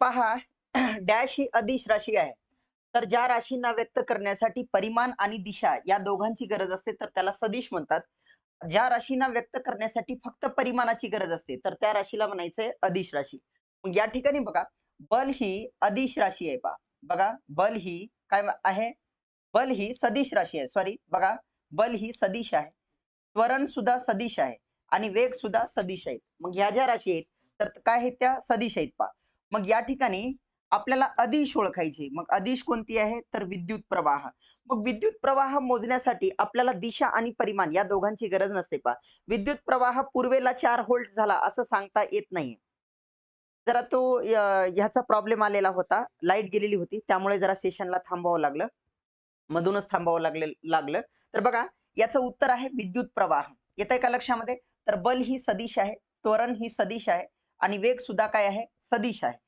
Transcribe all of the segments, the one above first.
पहा डॅश ही अदिश राशी आहे. तर ज्या राशींना व्यक्त करण्यासाठी परिमाण आणि दिशा या दोघांची गरज असते तर त्याला सदिश म्हणतात. ज्या राशींना व्यक्त करण्यासाठी फक्त परिमाणाची गरज असते तर त्या राशीला म्हणायचंय अदिश राशी. मग या ठिकाणी बघा बल ही अदिश राशी आहे पहा. बघा बल ही काय आहे? बल ही सदिश राशी आहे सॉरी बघा बल ही सदिश आहे. त्वरण सुद्धा सदिश आहे आणि वेग सुद्धा सदिश आहेत. मग ह्या ज्या राशी आहेत तर काय आहेत त्या? सदिश आहेत पहा. मग या ठिकाणी आपल्याला अदिश ओळखायची. मग अदिश कोणती आहे? तर विद्युत प्रवाह. मग विद्युत प्रवाह मोजण्यासाठी आपल्याला दिशा आणि परिमाण या दोघांची गरज नसते पहा. विद्युत प्रवाह पूर्वेला चार होल्ट झाला असं सांगता येत नाही जरा तो ह्याचा प्रॉब्लेम आलेला होता. लाइट गेलेली होती. त्यामुळे जरा सेशनला थांबावं लागलं. मधूनच थांबावं लागले लागलं. तर बघा याचं उत्तर आहे विद्युत प्रवाह. येत आहे का लक्षामध्ये? तर बल ही सदिश आहे. त्वरण ही सदिश आहे. आणि वेग सुद्धा काय आहे? सदिश आहे.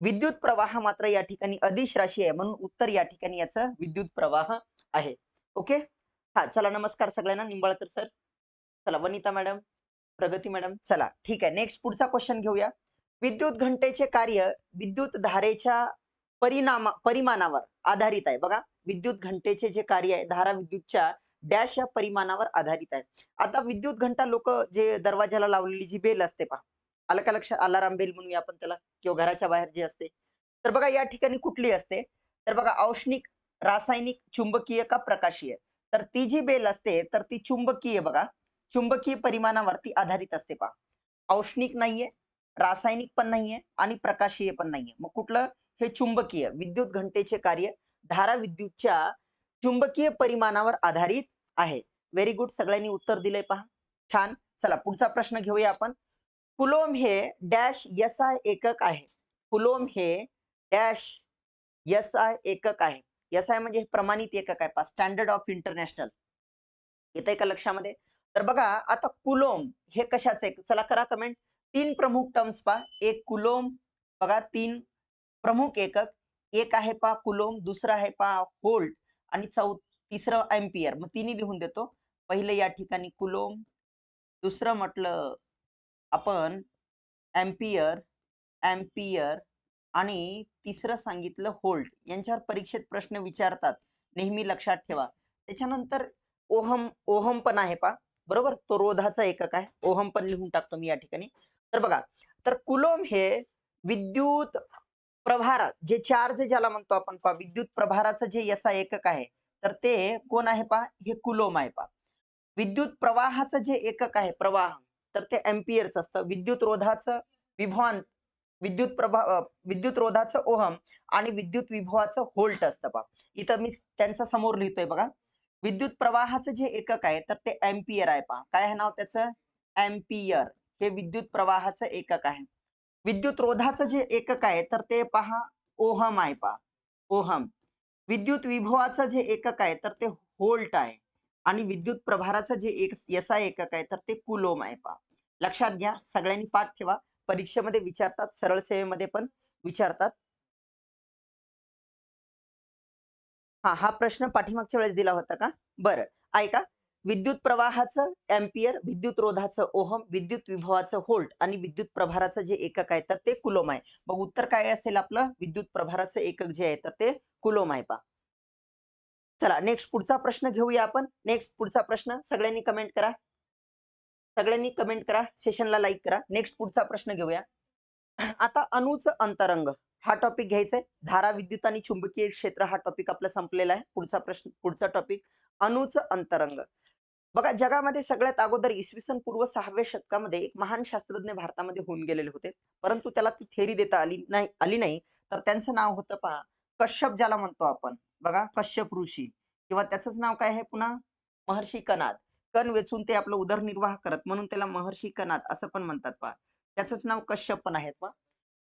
विद्युत प्रवाह मात्र या ठिकाणी अदिश राशी आहे म्हणून उत्तर या ठिकाणी याचा विद्युत प्रवाह आहे. ओके? हा चला नमस्कार सगळ्यांना. निंबाळकर सर. चला वनिता मॅडम प्रगती मॅडम चला. ठीक आहे नेक्स्ट पुढचा क्वेश्चन घेऊया. विद्युत घंटेचे कार्य विद्युत धारेच्या परिणामा परिमाणावर आधारित आहे. बघा विद्युत घंटेचे जे कार्य आहे धारा विद्युतच्या डॅश या परिमाणावर आधारित आहे. आता विद्युत घंटा लोक जे दरवाजाला लावलेली जी बेल असते पहा. आलं का लक्षात? अलाराम बेल म्हणूया आपण त्याला किंवा घराच्या बाहेर जी असते. तर बघा या ठिकाणी कुठली असते? तर बघा औष्णिक रासायनिक चुंबकीय का प्रकाशीय? तर ती जी बेल असते तर ती चुंबकीय बघा. चुंबकीय परिमाणावरती आधारित असते पहा. औष्णिक नाहीये रासायनिक पण नाहीये आणि प्रकाशीय पण नाहीये. मग कुठलं? हे चुंबकीय विद्युत घंटेचे कार्य धारा विद्युतच्या चुंबकीय परिमाणावर आधारित आहे. व्हेरी गुड सगळ्यांनी उत्तर दिलंय पहा. छान. चला पुढचा प्रश्न घेऊया आपण. कुलोम हे डॅश यस आय एकक आहे. कुलोम हे डॅश यस आय एकक आहे. यस आय म्हणजे हे प्रमाणित एकक आहे. पा स्टँडर्ड ऑफ इंटरनॅशनल. येत आहे का लक्षामध्ये? तर बघा आता कुलोम हे कशाचं आहे? चला करा कमेंट तीन प्रमुख टर्म्स पहा. एक कुलोम बघा तीन प्रमुख एकक. एक आहे पा कुलोम दुसरं आहे पा होल्ट आणि चौ तिसरं एम्पियर. मग तिन्ही लिहून देतो. पहिलं या ठिकाणी कुलोम दुसरं म्हटलं आपण एम्पियर एम्पियर आणि तिसरं सांगितलं होल्ट यांच्यावर परीक्षेत प्रश्न विचारतात. नेहमी लक्षात ठेवा. त्याच्यानंतर ओहम ओहम पण आहे पा बरोबर? तो रोधाचा एकक आहे. ओहम पण लिहून टाकतो मी या ठिकाणी. तर बघा तर कुलोम हे विद्युत प्रभार जे चार्ज ज्याला म्हणतो आपण पहा विद्युत प्रभाराचं जे यसा एकक आहे तर ते कोण आहे पहा? हे कुलोम आहे पहा. विद्युत प्रवाहाचं जे एकक आहे प्रवाह तर ते एम्पियरच असतं. विद्युत रोधाचं विभवांत विद्युत प्रभा विद्युत रोधाचं ओहम आणि विद्युत विभवाचं होल्ट असतं पहा इथं मी त्यांच्यासमोर लिहितोय बघा. विद्युत प्रवाहाचं जे एकक आहे तर ते एम्पियर आहे पहा. काय आहे नाव त्याचं? एम्पियर. हे विद्युत प्रवाहाचं एकक आहे. विद्युत रोधाचं जे एकक आहे तर ते पहा ओहम आहे पहा. ओहम. विद्युत विभवाचं जे एकक आहे तर ते होल्ट आहे. आणि विद्युत प्रभाराचं जे एक एसआय एकक आहे तर ते कुलोम आहे पहा. लक्षात घ्या सगळ्यांनी पाठ ठेवा. परीक्षेमध्ये विचारतात सरळ सेवेमध्ये पण विचारतात. हा हा प्रश्न पाठीमागच्या वेळेस दिला होता का? बरं ऐका. विद्युत प्रवाहाचं एम्पियर विद्युत रोधाचं ओहम विद्युत विभवाचं होल्ट आणि विद्युत प्रभाराचं जे एकक आहे तर ते कुलोम आहे. मग उत्तर काय असेल आपलं? विद्युत प्रभाराचं एकक जे आहे तर ते कुलोम आहे पा चला नेक्स्ट पुढचा प्रश्न घेऊया आपण. नेक्स्ट पुढचा प्रश्न सगळ्यांनी कमेंट करा. सगळ्यांनी कमेंट करा सेशनला लाईक करा. नेक्स्ट पुढचा प्रश्न घेऊया. आता अणुचं अंतरंग. हा टॉपिक घ्यायचा आहे धारा विद्युत आणि चुंबकीय क्षेत्र हा टॉपिक आपला संपलेला आहे. पुढचा प्रश्न पुढचा टॉपिक अणुचं अंतरंग. बघा जगामध्ये सगळ्यात अगोदर इसवी सन पूर्व सहाव्या शतकामध्ये एक महान शास्त्रज्ञ भारतामध्ये होऊन गेलेले होते. परंतु त्याला ती थेरी देता आली नाही आली नाही. तर त्यांचं नाव होतं पहा कश्यप ज्याला म्हणतो आपण. बघा कश्यप ऋषी किंवा त्याचंच नाव काय आहे पुन्हा? महर्षी कनाद कण वेचून ते आपलं उदरनिर्वाह करत म्हणून त्याला महर्षी कनाद असं पण म्हणतात पहा त्याचंच नाव कश्यप पण आहेत पहा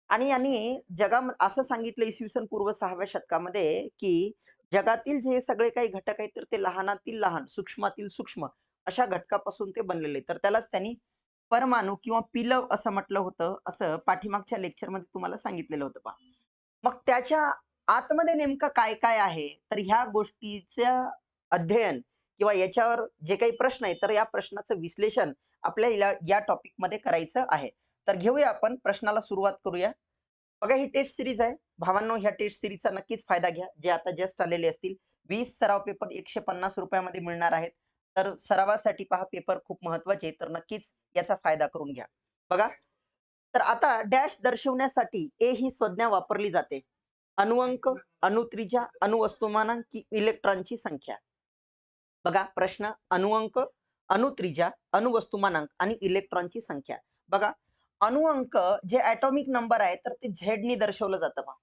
आणि यांनी जगा असं सांगितलं इसवी सन पूर्व सहाव्या शतकामध्ये की जगातील जे सगळे काही घटक आहेत तर ते लहानातील लहान सूक्ष्मातील सूक्ष्म अशा घटकापासून ते बनलेले. तर त्यालाच त्यांनी परमाणू किंवा पिलव असं म्हटलं होतं असं पाठीमागच्या लेक्चरमध्ये तुम्हाला सांगितलेलं होतं पहा मग त्याच्या आतमध्ये नेमकं काय काय आहे? तर ह्या गोष्टीचं अध्ययन किंवा याच्यावर जे काही प्रश्न आहे तर या प्रश्नाचं विश्लेषण आपल्याला या टॉपिकमध्ये करायचं आहे. तर घेऊया आपण प्रश्नाला सुरुवात करूया. बघा ही टेस्ट सिरीज आहे. भावांनो ह्या टेस्ट सिरीजचा नक्कीच फायदा घ्या. जे आता जस्ट आलेले असतील वीस सराव पेपर एकशे पन्नास रुपयामध्ये मिळणार आहेत. तर सरावासाठी पहा पेपर खूप महत्त्वाचे तर नक्कीच याचा फायदा करून घ्या. बघा तर आता डॅश दर्शवण्यासाठी ए ही संज्ञा वापरली जाते. अणुअंक अणुत्रिजा अणुवस्तुमानांक की इलेक्ट्रॉनची संख्या. बघा प्रश्न अणुअंक अणुत्रिजा अणुवस्तुमानांक आणि इलेक्ट्रॉनची संख्या. बघा अणुअंक जे ॲटॉमिक नंबर आहे तर ते झेडनी दर्शवलं जातं बा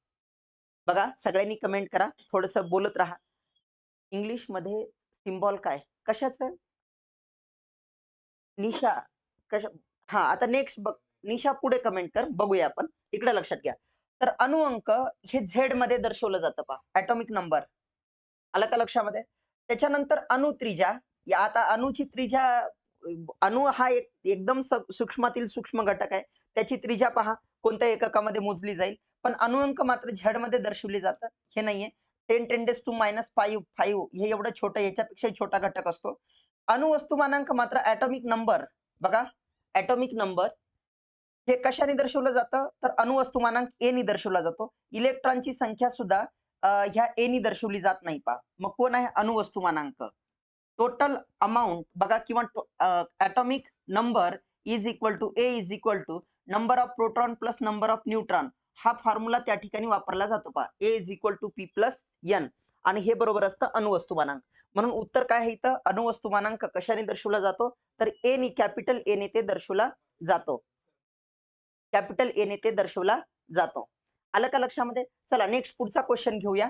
बघा सगळ्यांनी कमेंट करा थोडस बोलत राहा. इंग्लिशमध्ये सिम्बॉल काय? कशाचं? निशा कशा? हा आता नेक्स्ट बघ निशा पुढे कमेंट कर बघूया आपण. इकडे लक्षात घ्या. तर अणुअंक हे झेडमध्ये दर्शवलं जातं पा ऍटॉमिक नंबर आलं का लक्षामध्ये? त्याच्यानंतर अणुत्रिजा या आता अणुची त्रिजा अणु हा एक एकदम सूक्ष्मातील सूक्ष्म घटक आहे. त्याची त्रिजा पहा. कोणत्या एककामध्ये मोजली जाईल? पण अणुअंक मात्र झेडमध्ये दर्शवले जातात हे नाहीये. Ten ten days to minus five five हे एवढं छोटं याच्यापेक्षा छोटा घटक असतो. अणुवस्तुमानांक मात्र ऍटॉमिक नंबर बघा. ऍटॉमिक नंबर हे कशाने दर्शवलं जातं? तर अणुवस्तुमानांक ए नी दर्शवला जातो. इलेक्ट्रॉनची संख्या सुद्धा ह्या ए नी दर्शवली जात नाही पा मग कोण आहे अणुवस्तुमानांक टोटल अमाऊंट बघा किंवा atomic number is equal to A is equal to number of proton plus number of neutron हा फॉर्म्युला त्या ठिकाणी वापरला जातो पा A is equal to P plus N आणि हे बरोबर असतं अणुवस्तुमानांक म्हणून उत्तर काय आहे इथं? अणुवस्तुमानांक कशाने दर्शवला जातो? तर ए नी कॅपिटल ए ने ते दर्शवला जातो. कॅपिटल एन ने ते दर्शवला जातो. आलं का लक्षामध्ये? चला नेक्स्ट पुढचा क्वेश्चन घेऊया.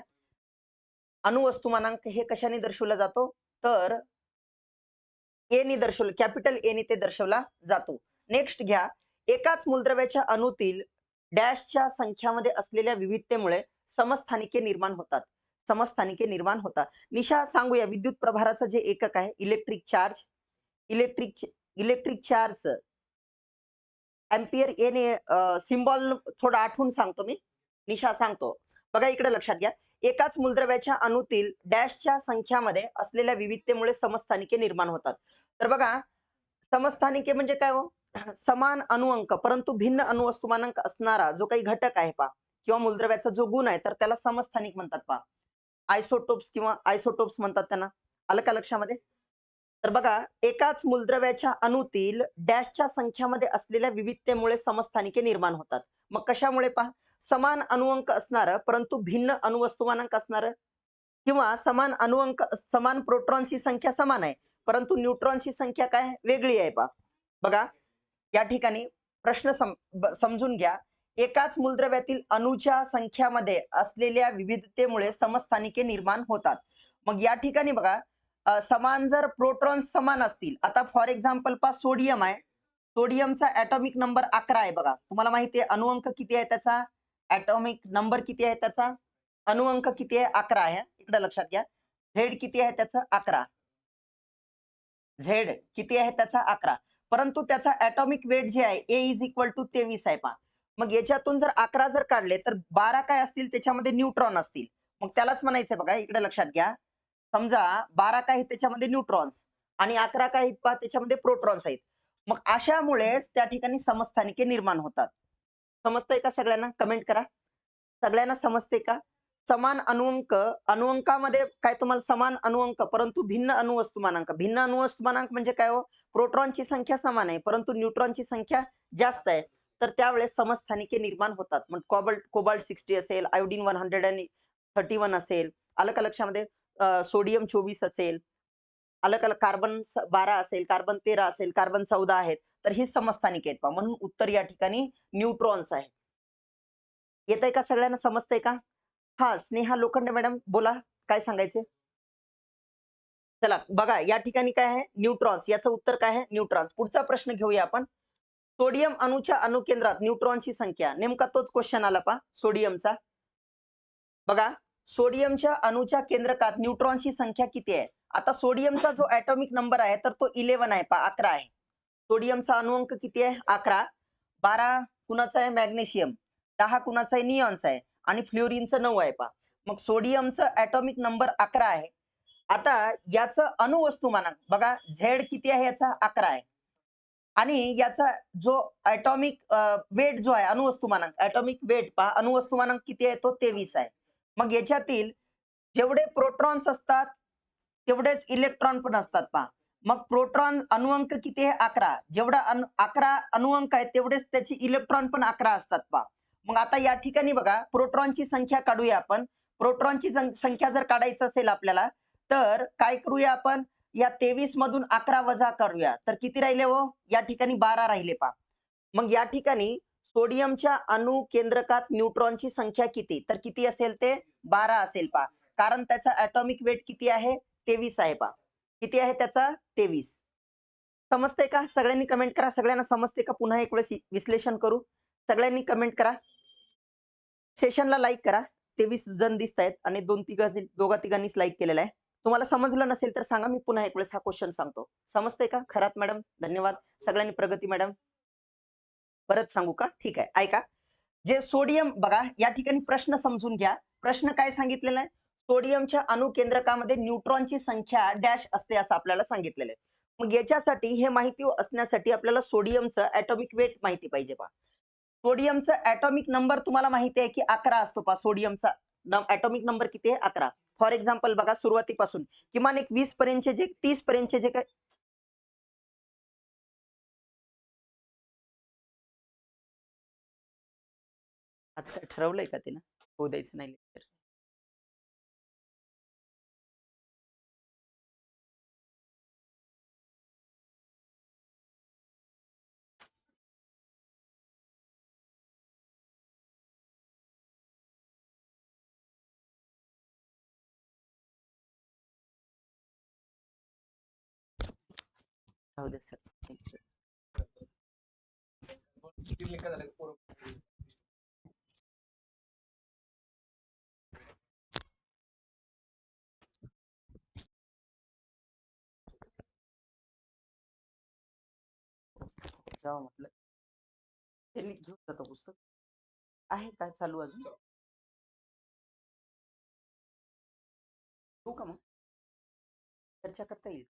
अणुवस्तुमानांक हे कशाने दर्शवला जातो? तर एने दर्शवल दर्शवलं कॅपिटल ए ने ते दर्शवला जातो. नेक्स्ट घ्या. एकाच मूलद्रव्याच्या अणुतील डॅशच्या संख्यामध्ये असलेल्या विविधतेमुळे समस्थानिके निर्माण होतात. समस्थानिके निर्माण होतात. निशा सांगूया. विद्युत प्रभाराचं जे एकक आहे electric charge electric electric charge ampere एने सिम्बॉल थोडं आठवून सांगतो मी. निशा सांगतो. बघा इकडे लक्षात घ्या. एकाच मूलद्रव्याच्या अणुतील डॅशच्या संख्यामध्ये असलेल्या विविधतेमुळे समस्थानिके निर्माण होतात. तर बघा समस्थानिके म्हणजे काय हो? समान अणुअंक परंतु भिन्न अणुवस्तुमानांक असणारा जो काही घटक आहे पा किंवा मूलद्रव्याचा जो गुण आहे तर त्याला समस्थानिक म्हणतात पा आयसोटोप्स किंवा आयसोटोप्स म्हणतात त्यांना. आलं का लक्षामध्ये? तर बघा एकाच मूलद्रव्याच्या अणूतील डॅशच्या संख्यामध्ये असलेल्या विविधतेमुळे समस्थानिके निर्माण होतात. मग कशामुळे पहा? समान अणुअंक असणारं परंतु भिन्न अणुवस्तुमानांक असणारं? किंवा समान अणुअंक समान प्रोट्रॉनची संख्या समान आहे परंतु न्यूट्रॉनची संख्या काय वेगळी आहे पा बघा या ठिकाणी प्रश्न सम समजून घ्या. एकाच मूलद्रव्यातील अणुच्या संख्यामध्ये असलेल्या विविधतेमुळे समस्थानिके निर्माण होतात. मग या ठिकाणी बघा समान जर प्रोटॉन समान असतील आता फॉर एक्झाम्पल पा सोडियम आहे. सोडियमचा ॲटॉमिक नंबर अकरा आहे बघा. तुम्हाला माहिती आहे अणुअंक किती आहे त्याचा? ॲटॉमिक नंबर किती आहे त्याचा? अणुअंक किती आहे? अकरा आहे. इकडे लक्षात घ्या. झेड किती आहे त्याचं? अकरा. झेड किती आहे त्याचा? अकरा. परंतु त्याचा ॲटॉमिक वेट जे आहे ए इज इक्वल टू तेवीस आहे पा मग याच्यातून जर अकरा जर काढले तर बारा काय असतील? त्याच्यामध्ये न्यूट्रॉन असतील. मग त्यालाच म्हणायचं बघा. इकडे लक्षात घ्या. समजा बारा काय आहेत त्याच्यामध्ये न्यूट्रॉन्स आणि अकरा काय आहेत पहा त्याच्यामध्ये प्रोट्रॉन्स आहेत. मग अशामुळेच त्या ठिकाणी समस्थानिके निर्माण होतात. समजतंय का सगळ्यांना? कमेंट करा. सगळ्यांना समजते का? समान अणुअंक अणुअंकामध्ये काय तुम्हाला समान अणुअंक परंतु भिन्न अणुवस्तुमानांक भिन्न अणुवस्तुमानांक म्हणजे काय हो? प्रोट्रॉनची संख्या समान आहे परंतु न्यूट्रॉनची संख्या जास्त आहे. तर त्यावेळेस समस्थानिके निर्माण होतात. मग कॉबल्ट कोबाल्ट सिक्स्टी असेल आयोडीन वन हंड्रेड आणि थर्टी वन असेल. आलं का लक्षामध्ये? सोडियम चोवीस असेल अलग अलग कार्बन बारा असेल कार्बन तेरा असेल कार्बन चौदा आहेत तर हे समस्थानिक आहेत पहा. म्हणून उत्तर या ठिकाणी न्यूट्रॉन्स आहे. येत आहे का सगळ्यांना? समजतंय का? हा स्नेहा लोखंडे मॅडम बोला. काय सांगायचे चला बघा या ठिकाणी काय आहे? न्यूट्रॉन्स. याचं उत्तर काय आहे? न्यूट्रॉन्स. पुढचा प्रश्न घेऊया आपण. सोडियम अणुच्या अणुकेंद्रात न्यूट्रॉनची संख्या. नेमका तोच क्वेश्चन आला पा सोडियमचा. बघा सोडियमच्या अणुच्या केंद्रकात न्यूट्रॉनची संख्या किती आहे? आता सोडियमचा जो ऍटॉमिक नंबर आहे तर तो इलेव्हन आहे पा अकरा आहे. सोडियमचा अणुअंक किती आहे? अकरा. बारा कुणाचा आहे? मॅग्नेशियम. दहा कुणाचा आहे? नियॉनचा आहे. आणि फ्लोरिनचं नऊ आहे पा मग सोडियमचं ॲटॉमिक नंबर अकरा आहे. आता याचं अणुवस्तुमानांक बघा झेड किती आहे याचा? अकरा आहे. आणि याचा जो ऍटॉमिक वेट जो आहे अणुवस्तुमानांक ऍटॉमिक वेट पहा अणुवस्तुमानांक किती आहे? तो तेवीस आहे. मग याच्यातील जेवढे प्रोटॉन्स असतात तेवढेच इलेक्ट्रॉन पण असतात पहा. मग प्रोटॉन अणुअंक किती आहे? अकरा. जेवढा अकरा अणुअंक आहे तेवढेच त्याची इलेक्ट्रॉन पण अकरा असतात पहा. मग आता या ठिकाणी बघा प्रोट्रॉनची संख्या काढूया आपण. प्रोट्रॉनची संख्या जर काढायचं असेल आपल्याला तर काय करूया आपण? या तेवीस मधून अकरा वजा करूया. तर किती राहिले हो? या ठिकाणी बारा राहिले पहा. मग या ठिकाणी सोडियमच्या अणु केंद्रकात न्यूट्रॉनची संख्या किती? तर किती असेल ते? बारा असेल पहा. कारण त्याचा ॲटॉमिक वेट किती आहे? तेवीस आहे पहा. किती आहे त्याचा? तेवीस. समजते का? सगळ्यांनी कमेंट करा. सगळ्यांना समजते का? पुन्हा एक वेळेस विश्लेषण करू. सगळ्यांनी कमेंट करा. सेशनला लाईक करा. तेवीस जण दिसत आहेत आणि दोन तिघा दोघा तिघांनीच लाईक केलेला आहे. तुम्हाला समजलं नसेल तर सांगा. मी पुन्हा एक वेळेस हा क्वेश्चन सांगतो. समजते का? खरात मॅडम धन्यवाद. सगळ्यांनी प्रगती मॅडम परत सांगू का? ठीक आहे. ऐका. जे सोडियम बघा या ठिकाणी प्रश्न समजून घ्या. प्रश्न काय सांगितलेला आहे? सोडियमच्या अणुकेंद्रकामध्ये न्यूट्रॉनची संख्या डॅश असते असं आपल्याला सांगितलेलं आहे. मग याच्यासाठी हे माहिती असण्यासाठी आपल्याला सोडियमचं ॲटॉमिक वेट माहिती पाहिजे बा. सोडियमचं ॲटॉमिक नंबर तुम्हाला माहिती आहे की अकरा असतो पा सोडियमचा. ॲटॉमिक नंबर किती आहे? अकरा. फॉर एक्झाम्पल बघा सुरुवातीपासून. किमान एक वीस पर्यंतचे जे तीस पर्यंतचे जे काही आज काय ठरवलंय का तिनं? होऊ द्यायचं नाही लेक्चर. राहू दे सर. थँक्यू. जावं म्हटलं. त्यांनी घेऊन जातो पुस्तक. आहे काय चालू अजून? घेऊ का मग? चर्चा करता येईल.